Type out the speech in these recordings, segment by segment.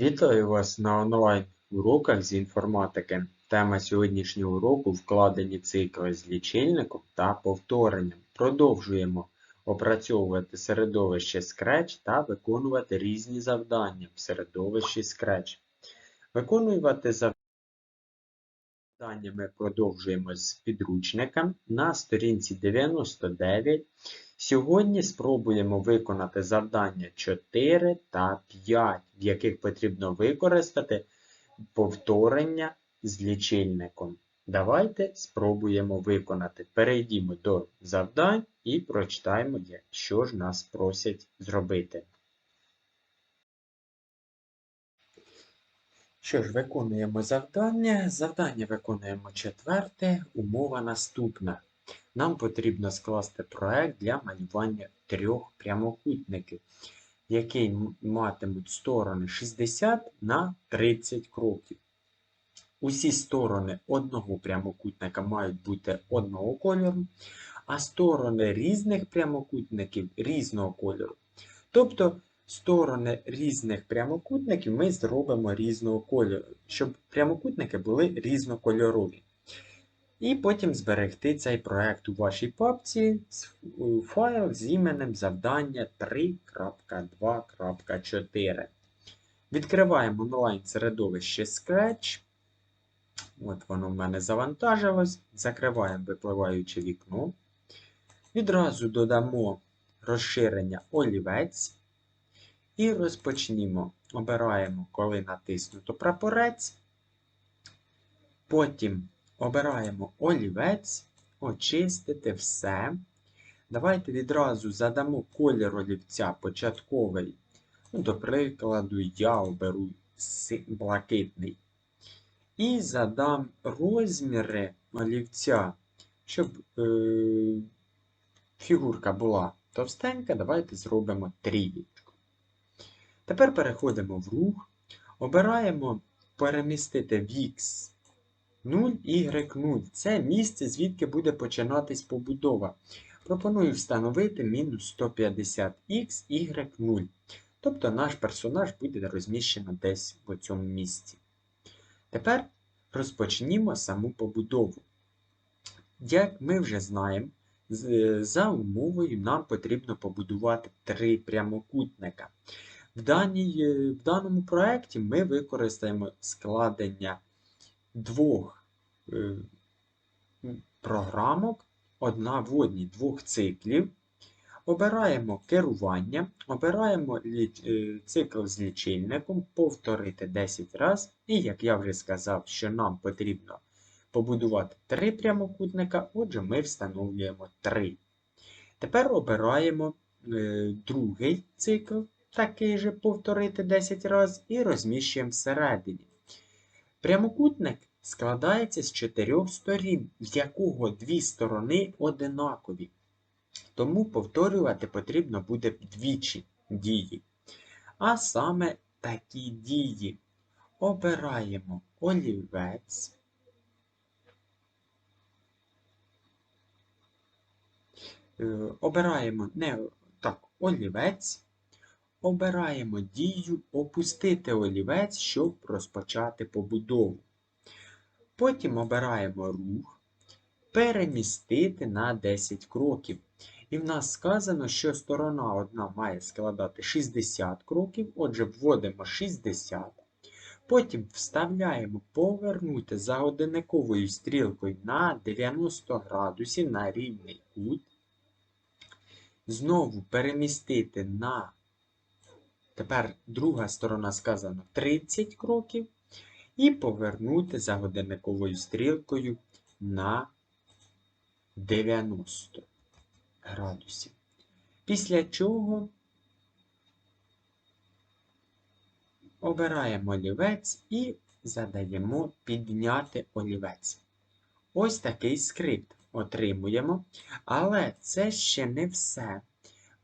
Вітаю вас на онлайн-уроках з інформатики. Тема сьогоднішнього уроку вкладені цикли з лічильником та повторенням. Продовжуємо опрацьовувати середовище Scratch та виконувати різні завдання в середовищі Scratch. Виконувати завдання ми продовжуємо з підручника на сторінці 99. Сьогодні спробуємо виконати завдання 4 та 5, в яких потрібно використати повторення з лічильником. Давайте спробуємо виконати. Перейдімо до завдань і прочитаємо, що ж нас просять зробити. Що ж, виконуємо завдання. Завдання виконуємо четверте. Умова наступна. Нам потрібно скласти проект для малювання трьох прямокутників, які матимуть сторони 60 на 30 кроків. Усі сторони одного прямокутника мають бути одного кольору, а сторони різних прямокутників різного кольору. Тобто сторони різних прямокутників ми зробимо різного кольору, щоб прямокутники були різнокольорові. І потім зберегти цей проект у вашій папці файл з іменем завдання 3.2.4. Відкриваємо онлайн-середовище Scratch. От воно в мене завантажилось. Закриваємо випливаюче вікно. Відразу додамо розширення олівець. І розпочнімо. Обираємо, коли натиснуто прапорець. Потім Обираємо олівець, очистити все. Давайте відразу задамо колір олівця початковий. Ну, До прикладу, я оберу блакитний. І задам розміри олівця, щоб е, фігурка була товстенька. Давайте зробимо трієчку. Тепер переходимо в рух, обираємо перемістити в X 0y0 це місце, звідки буде починатись побудова. Пропоную встановити мінус 150х y0. Тобто наш персонаж буде розміщено десь в цьому місці. Тепер розпочнімо саму побудову. Як ми вже знаємо, за умовою нам потрібно побудувати три прямокутника. В, даній, в даному проєкті ми використаємо складення двох е, програмок, одна в одній двох циклів. Обираємо керування, обираємо е, цикл з лічильником, повторити 10 разів. І, як я вже сказав, що нам потрібно побудувати три прямокутника, отже, ми встановлюємо 3. Тепер обираємо е, другий цикл, такий же повторити 10 разів, і розміщуємо всередині. Прямокутник складається з чотирьох сторін, з якого дві сторони одинакові. Тому повторювати потрібно буде двічі дії. А саме такі дії. Обираємо олівець. Е, обираємо не так, олівець. Обираємо дію опустити олівець, щоб розпочати побудову. Потім обираємо рух, перемістити на 10 кроків. І в нас сказано, що сторона одна має складати 60 кроків, отже, вводимо 60. Потім вставляємо повернути за годинниковою стрілкою на 90 градусів на рівний кут. Знову перемістити на Тепер друга сторона сказано 30 кроків. І повернути за годинниковою стрілкою на 90 градусів. Після чого обираємо олівець і задаємо підняти олівець. Ось такий скрипт отримуємо. Але це ще не все.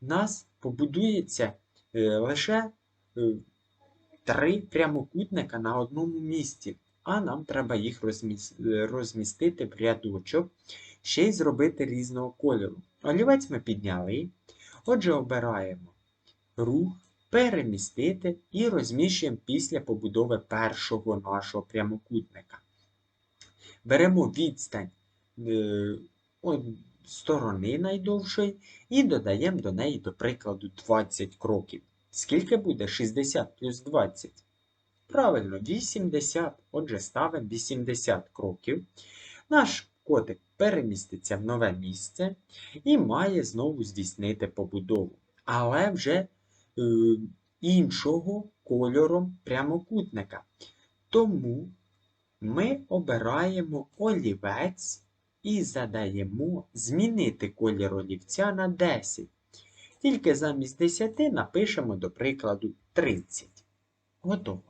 У нас побудується лише е, три прямокутника на одному місці, а нам треба їх розмістити в рядочок, ще й зробити різного кольору. Олівець ми підняли. Отже, обираємо рух, перемістити і розміщуємо після побудови першого нашого прямокутника. Беремо відстань е, сторони найдовшої і додаємо до неї, до прикладу, 20 кроків. Скільки буде 60 плюс 20? Правильно, 80. Отже, ставимо 80 кроків. Наш котик переміститься в нове місце і має знову здійснити побудову. Але вже е, іншого кольором прямокутника. Тому ми обираємо олівець і задаємо змінити колір олівця на 10. Тільки замість 10 напишемо, до прикладу, 30. Готово.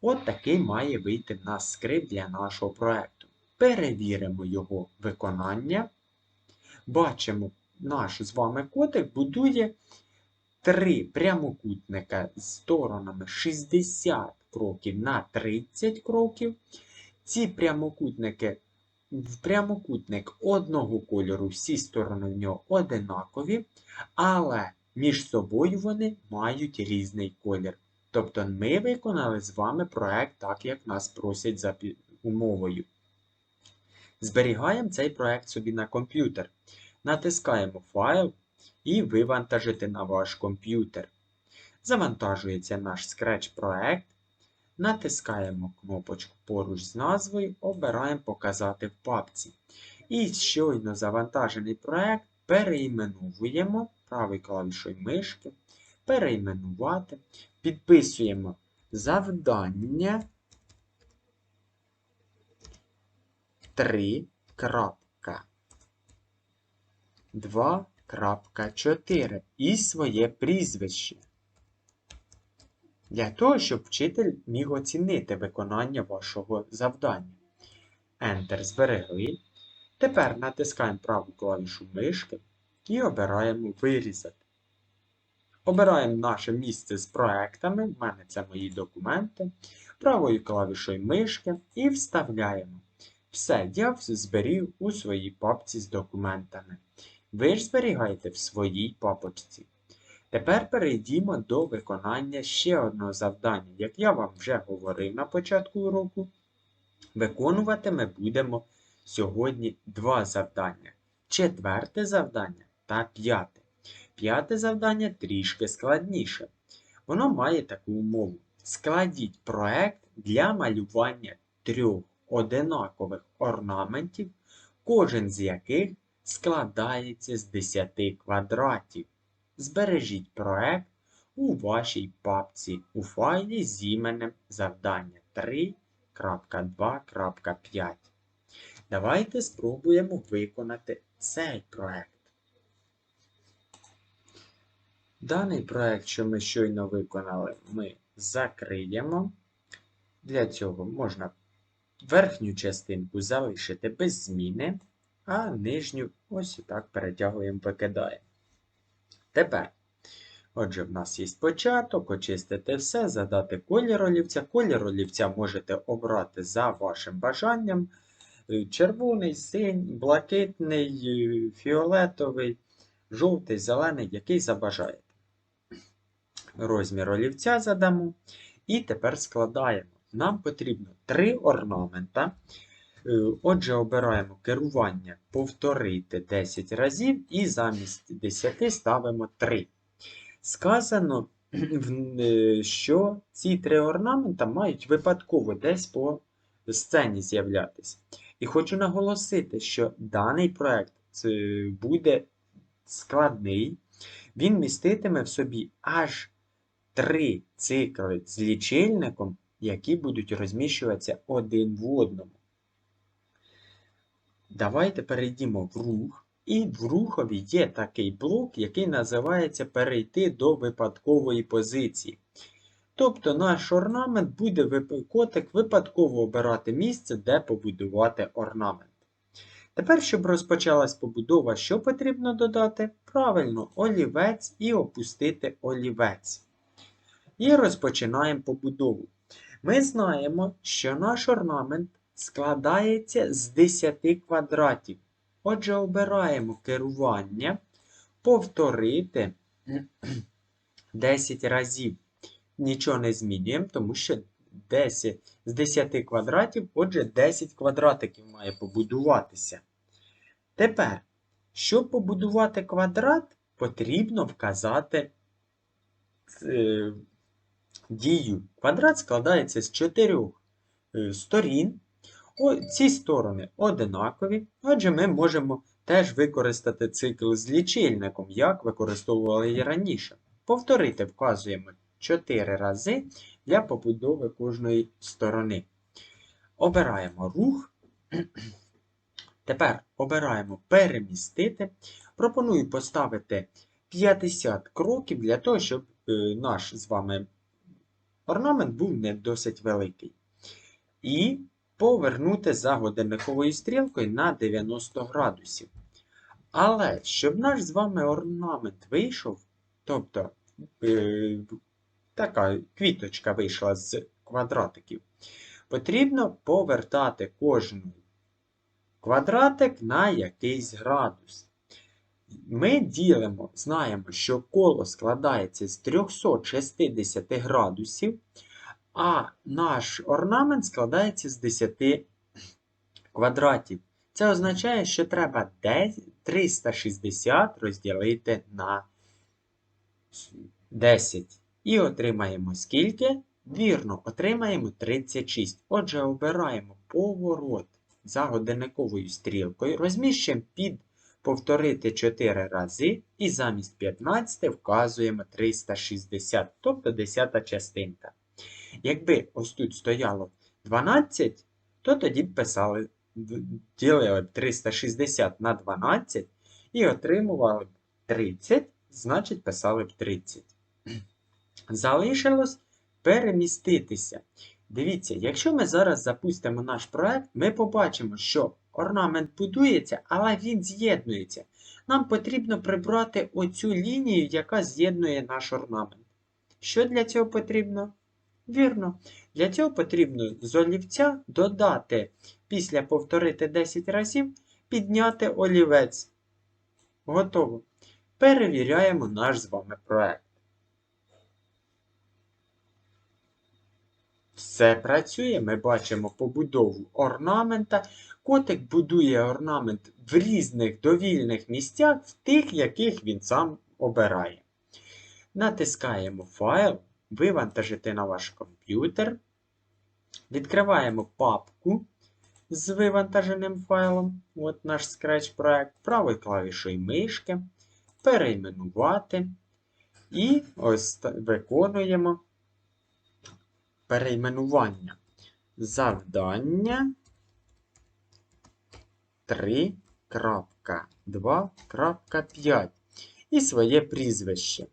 От такий має вийти в нас скрипт для нашого проєкту. Перевіримо його виконання. Бачимо, наш з вами котик будує три прямокутника з сторонами 60 кроків на 30 кроків. Ці прямокутники прямокутник одного кольору, всі сторони в нього одинакові, але між собою вони мають різний колір. Тобто ми виконали з вами проект так, як нас просять за умовою. Зберігаємо цей проект собі на комп'ютер. Натискаємо файл і вивантажити на ваш комп'ютер. Завантажується наш Scratch проект. Натискаємо кнопочку поруч з назвою, обираємо Показати в папці. І щойно завантажений проект переіменовуємо правою клавішою мишки, переіменувати, підписуємо завдання 3.2.4 і своє прізвище. Для того, щоб вчитель міг оцінити виконання вашого завдання. Enter зберегли. Тепер натискаємо праву клавішу мишки і обираємо Вирізати. Обираємо наше місце з проектами, в мене це мої документи, правою клавішою мишки і вставляємо. Все, я зберіг у своїй папці з документами. Ви ж зберігаєте в своїй папочці. Тепер перейдімо до виконання ще одного завдання. Як я вам вже говорив на початку уроку, виконувати ми будемо сьогодні два завдання. Четверте завдання та п'яте. П'яте завдання трішки складніше. Воно має таку умову. Складіть проект для малювання трьох одинакових орнаментів, кожен з яких складається з 10 квадратів. Збережіть проект у вашій папці у файлі з іменем завдання 3.2.5. Давайте спробуємо виконати цей проект. Даний проект, що ми щойно виконали, ми закриємо. Для цього можна верхню частинку залишити без зміни, а нижню ось і так перетягуємо, викидаємо. Тепер, отже, в нас є початок, очистити все, задати колір олівця. Колір олівця можете обрати за вашим бажанням. Е, червоний, синій, блакитний, е, фіолетовий, жовтий, зелений, який забажаєте. Розмір олівця задамо. І тепер складаємо. Нам потрібно три орнамента. Е, отже, обираємо керування повторити 10 разів і замість 10 ставимо 3. Сказано, е, що ці три орнамента мають випадково десь по сцені з'являтися. І хочу наголосити, що даний проект е, буде складний, він міститиме в собі аж три цикли з лічильником, які будуть розміщуватися один в одному. Давайте перейдімо в рух. І в рухові є такий блок, який називається перейти до випадкової позиції. Тобто наш орнамент буде котик випадково обирати місце, де побудувати орнамент. Тепер, щоб розпочалась побудова, що потрібно додати? Правильно, олівець і опустити олівець. І розпочинаємо побудову. Ми знаємо, що наш орнамент складається з 10 квадратів. Отже, обираємо керування, повторити 10 разів. Нічого не змінюємо, тому що 10 з 10 квадратів, отже, 10 квадратиків має побудуватися. Тепер, щоб побудувати квадрат, потрібно вказати е, дію. Квадрат складається з чотирьох е, сторін. Ці сторони одинакові, отже, ми можемо теж використати цикл з лічильником, як використовували і раніше. Повторити вказуємо 4 рази для побудови кожної сторони. Обираємо рух. Тепер обираємо перемістити. Пропоную поставити 50 кроків для того, щоб е, наш з вами орнамент був не досить великий. І повернути за годинниковою стрілкою на 90 градусів. Але щоб наш з вами орнамент вийшов, тобто е, така квіточка вийшла з квадратиків, потрібно повертати кожен квадратик на якийсь градус. Ми ділимо, знаємо, що коло складається з 360 градусів, а наш орнамент складається з 10 квадратів. Це означає, що треба 360 розділити на 10. І отримаємо скільки? Вірно, отримаємо 36. Отже, обираємо поворот за годинниковою стрілкою, розміщуємо під повторити 4 рази і замість 15 вказуємо 360, тобто 10 частинка. Якби ось тут стояло 12, то тоді б писали, ділили б 360 на 12 і отримували б 30, значить писали б 30. Залишилось переміститися. Дивіться, якщо ми зараз запустимо наш проект, ми побачимо, що орнамент будується, але він з'єднується. Нам потрібно прибрати оцю лінію, яка з'єднує наш орнамент. Що для цього потрібно? Вірно. Для цього потрібно з олівця додати, після повторити 10 разів, підняти олівець. Готово. Перевіряємо наш з вами проект. Все працює, ми бачимо побудову орнамента. Котик будує орнамент в різних довільних місцях, в тих, яких він сам обирає. Натискаємо файл, вивантажити на ваш комп'ютер. Відкриваємо папку з вивантаженим файлом. От наш Scratch проект, правою клавішою мишки, перейменувати. І ось виконуємо перейменування. Завдання 3.2.5 і своє прізвище.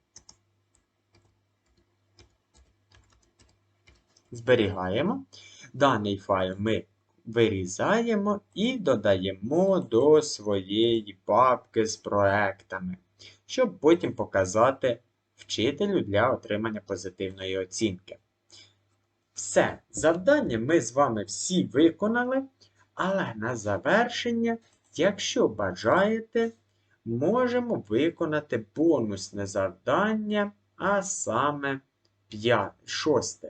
Зберігаємо. Даний файл ми вирізаємо і додаємо до своєї папки з проектами, щоб потім показати вчителю для отримання позитивної оцінки. Все, завдання ми з вами всі виконали, але на завершення, якщо бажаєте, можемо виконати бонусне завдання, а саме 5, 6.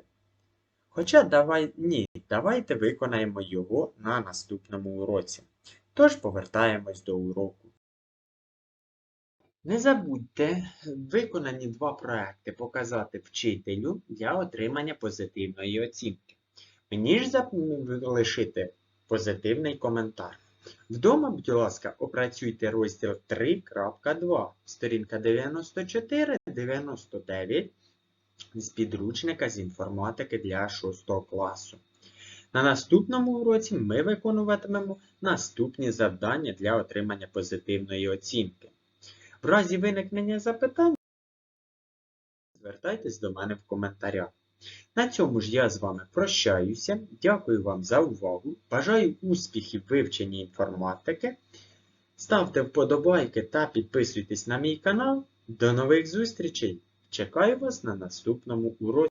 Хоча давай, ні, давайте виконаємо його на наступному уроці. Тож повертаємось до уроку. Не забудьте виконані два проекти показати вчителю для отримання позитивної оцінки. Мені ж залишити позитивний коментар. Вдома, будь ласка, опрацюйте розділ 3.2, сторінка 94-99 з підручника з інформатики для 6 класу. На наступному уроці ми виконуватимемо наступні завдання для отримання позитивної оцінки. В разі виникнення запитань, звертайтесь до мене в коментарях. На цьому ж я з вами прощаюся. Дякую вам за увагу. Бажаю успіхів в вивченні інформатики. Ставте вподобайки та підписуйтесь на мій канал. До нових зустрічей! Чекаю вас на наступному уроці.